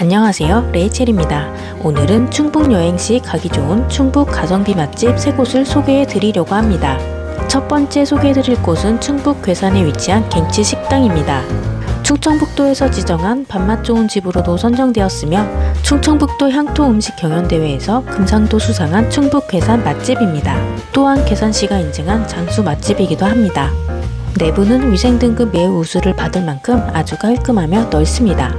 안녕하세요 레이첼입니다 오늘은 충북 여행 시 가기 좋은 충북 가성비 맛집 세 곳을 소개해 드리려고 합니다 첫 번째 소개해 드릴 곳은 충북 괴산에 위치한 갱치 식당입니다 충청북도에서 지정한 밥맛 좋은 집으로도 선정되었으며 충청북도 향토 음식 경연대회에서 금상도 수상한 충북 괴산 맛집입니다. 또한 괴산시가 인증한 장수 맛집이기도 합니다. 내부는 위생 등급 매우 우수를 받을 만큼 아주 깔끔하며 넓습니다.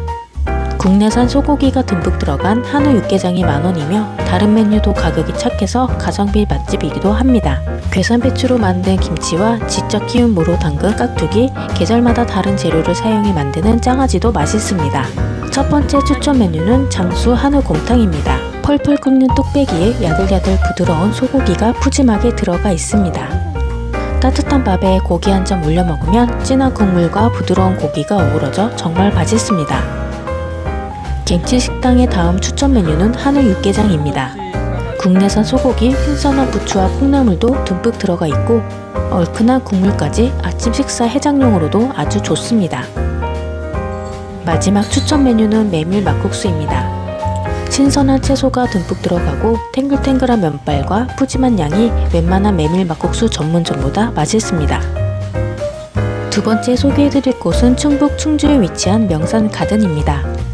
국내산 소고기가 듬뿍 들어간 한우 육개장이 만원이며 다른 메뉴도 가격이 착해서 가성비 맛집이기도 합니다. 괴산 배추로 만든 김치와 직접 키운 무로 담근 깍두기, 계절마다 다른 재료를 사용해 만드는 장아찌도 맛있습니다. 첫 번째 추천 메뉴는 장수 한우 곰탕입니다. 펄펄 끓는 뚝배기에 야들야들 부드러운 소고기가 푸짐하게 들어가 있습니다. 따뜻한 밥에 고기 한 점 올려 먹으면 진한 국물과 부드러운 고기가 어우러져 정말 맛있습니다. 갱치 식당의 다음 추천 메뉴는 한우 육개장입니다. 국내산 소고기, 신선한 부추와 콩나물도 듬뿍 들어가 있고 얼큰한 국물까지 아침 식사 해장용으로도 아주 좋습니다. 마지막 추천 메뉴는 메밀 막국수입니다. 신선한 채소가 듬뿍 들어가고 탱글탱글한 면발과 푸짐한 양이 웬만한 메밀 막국수 전문점보다 맛있습니다. 두 번째 소개해드릴 곳은 충북 충주에 위치한 명산 가든입니다.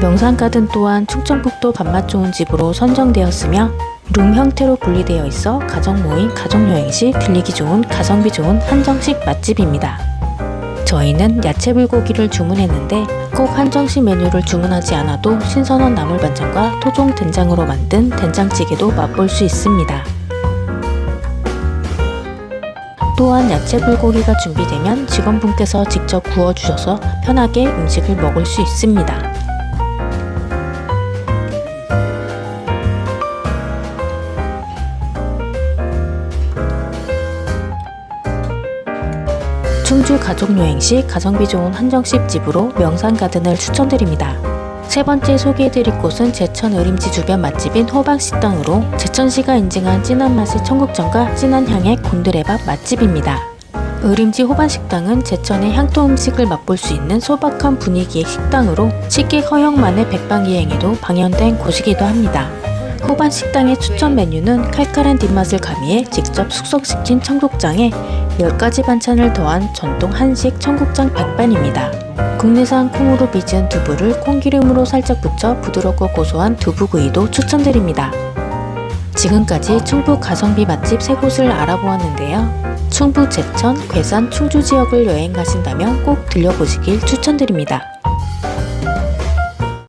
명산 가든 또한 충청북도 밥맛 좋은 집으로 선정되었으며 룸 형태로 분리되어 있어 가족 모임, 가족 여행 시 들리기 좋은 가성비 좋은 한정식 맛집입니다. 저희는 야채 불고기를 주문했는데 꼭 한정식 메뉴를 주문하지 않아도 신선한 나물 반찬과 토종 된장으로 만든 된장찌개도 맛볼 수 있습니다. 또한 야채 불고기가 준비되면 직원분께서 직접 구워주셔서 편하게 음식을 먹을 수 있습니다. 충주 가족여행 시 가성비 좋은 한정식 집으로 명산 가든을 추천드립니다. 세 번째 소개해드릴 곳은 제천 의림지 주변 맛집인 호박식당으로 제천시가 인증한 진한 맛의 청국전과 진한 향의 곤드레밥 맛집입니다. 의림지 호반식당은 제천의 향토 음식을 맛볼 수 있는 소박한 분위기의 식당으로 식객 허용만의 백반기행에도 방영된 곳이기도 합니다. 호반 식당의 추천 메뉴는 칼칼한 뒷맛을 가미해 직접 숙성시킨 청국장에 10가지 반찬을 더한 전통 한식 청국장 백반입니다. 국내산 콩으로 빚은 두부를 콩기름으로 살짝 붙여 부드럽고 고소한 두부구이도 추천드립니다. 지금까지 충북 가성비 맛집 3곳을 알아보았는데요. 충북 제천, 괴산, 충주 지역을 여행 가신다면 꼭 들려보시길 추천드립니다.